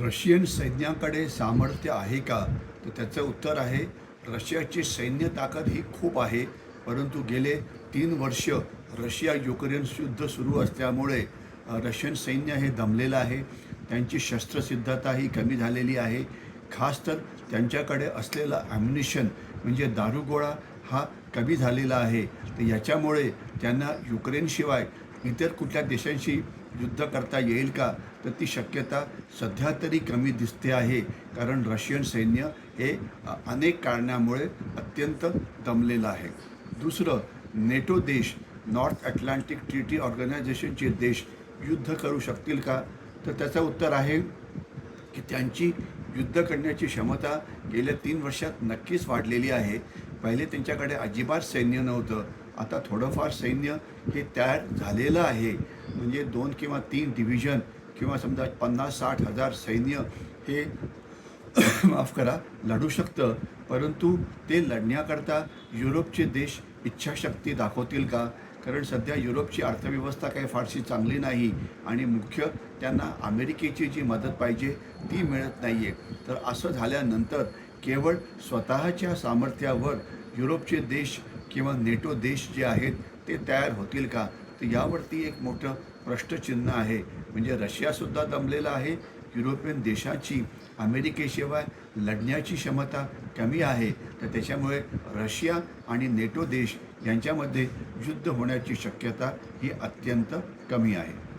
Russian सैन्याकडे सामर्थ्य आहे का? तर त्याचं उत्तर आहे रशियाची सैन्य ताकद ही खूप आहे परंतु गेले तीन वर्ष रशिया युक्रेन युद्ध सुरू असल्यामुळे रशियन सैन्य हे दमलेलं आहे. त्यांची शस्त्रसिद्धता ही कमी झालेली आहे. खास तर त्यांच्याकडे असलेला ॲम्युनिशन म्हणजे दारुगोळा हा कमी झालेला आहे. तर याच्यामुळे त्यांना युक्रेनशिवाय इतर कुठल्या देशांशी युद्ध करता येईल का? तर ती शक्यता सध्या तरी कमी दिसते आहे. कारण रशियन सैन्य हे अनेक कारणामुळे अत्यंत दमलेलं आहे. दुसरं नेटो देश नॉर्थ अटलांटिक ट्रिटी ऑर्गनायझेशनचे देश युद्ध करू शकतील का? तर त्याचं उत्तर आहे की त्यांची युद्ध करण्याची क्षमता गेल्या तीन वर्षात नक्कीच वाढलेली आहे. पहिले त्यांच्याकडे अजिबात सैन्य नव्हतं. आता थोडंफार सैन्य हे तयार झालेलं आहे. म्हणजे दोन किंवा तीन डिव्हिजन किंवा समजा पन्नास साठ हजार सैन्य हे माफ करा लढू शकतं. परंतु ते लढण्याकरता युरोपचे देश इच्छाशक्ती दाखवतील का? कारण सध्या युरोपची अर्थव्यवस्था काही फारशी चांगली नाही आणि मुख्य त्यांना अमेरिकेची जी मदत पाहिजे ती मिळत नाही आहे तर असं झाल्यानंतर केवळ स्वतःच्या सामर्थ्यावर युरोपचे देश किंवा नेटो देश जे आहेत ते तयार होतील का? तर यावरती एक मोठं प्रश्नचिन्ह आहे. म्हणजे रशियासुद्धा दमलेला आहे युरोपियन देशाची अमेरिकेशिवाय लढण्याची क्षमता कमी आहे. तर त्याच्यामुळे रशिया आणि नेटो देश यांच्यामध्ये युद्ध होण्याची शक्यता ही अत्यंत कमी आहे.